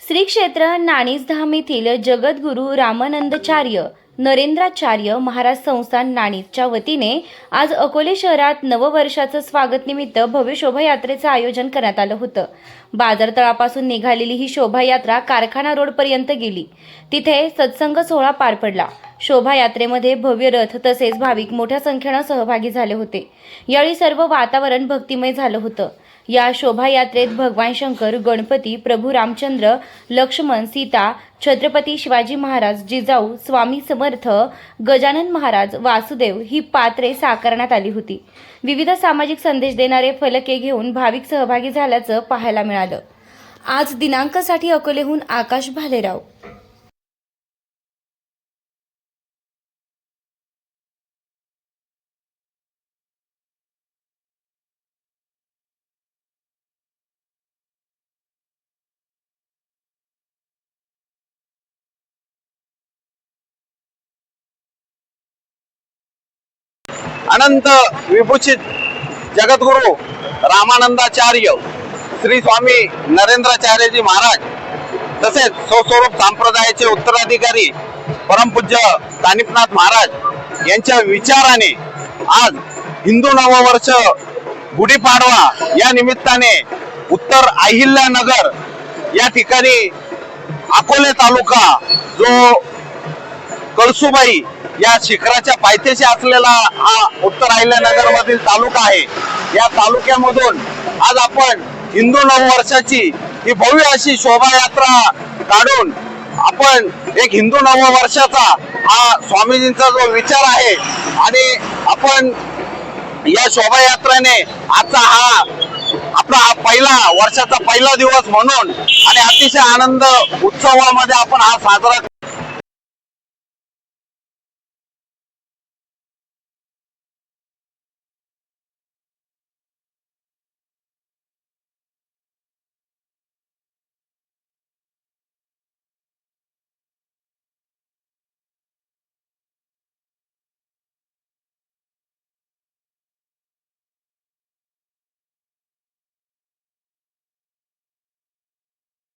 श्री क्षेत्र नाणीसधाम येथील जगद्गुरू रामानंदचार्य नरेंद्राचार्य महाराज संस्थान नाणीजच्या वतीने आज अकोले शहरात नववर्षाचं स्वागत निमित्त भव्य शोभायात्रेचं आयोजन करण्यात आलं होतं. बाजारतळापासून निघालेली ही शोभायात्रा कारखाना रोडपर्यंत गेली. तिथे सत्संग सोहळा पार पडला. शोभायात्रेमध्ये भव्य रथ तसेच भाविक मोठ्या संख्येनं सहभागी झाले होते. यावेळी सर्व वातावरण भक्तिमय झालं होतं. या शोभायात्रेत भगवान शंकर गणपती प्रभू रामचंद्र लक्ष्मण सीता छत्रपती शिवाजी महाराज जिजाऊ स्वामी समर्थ गजानन महाराज वासुदेव ही पात्रे साकारण्यात आली होती. विविध सामाजिक संदेश देणारे फलके घेऊन भाविक सहभागी झाल्याचं पाहायला मिळालं. आज दिनांकासाठी अकोलेहून आकाश भालेराव. अनंत विभूषित जगद्गुरु रामानंदाचार्य श्री स्वामी नरेंद्राचार्यजी महाराज तसेच स्वस्वरूप संप्रदायाचे उत्तराधिकारी परमपूज्य तानिपनाथ महाराज यांच्या विचाराने आज हिंदू नववर्ष गुढीपाडवा या निमित्ताने उत्तर अहिल्यानगर या ठिकाणी अकोले तालुका जो कळसुबाई या शिखराच्या पायथ्याशी असलेला हा उत्तर अहिल्यानगर मधील तालुका आहे. या तालुक्यामधून आज आपण हिंदू नववर्षाची ही भव्य अशी शोभायात्रा काढून आपण एक हिंदू नववर्षाचा हा स्वामीजींचा जो विचार आहे आणि आपण या शोभायात्रेने आजचा हा आपला हा पहिला वर्षाचा पहिला दिवस म्हणून आणि अतिशय आनंद उत्सवामध्ये आपण हा साजरा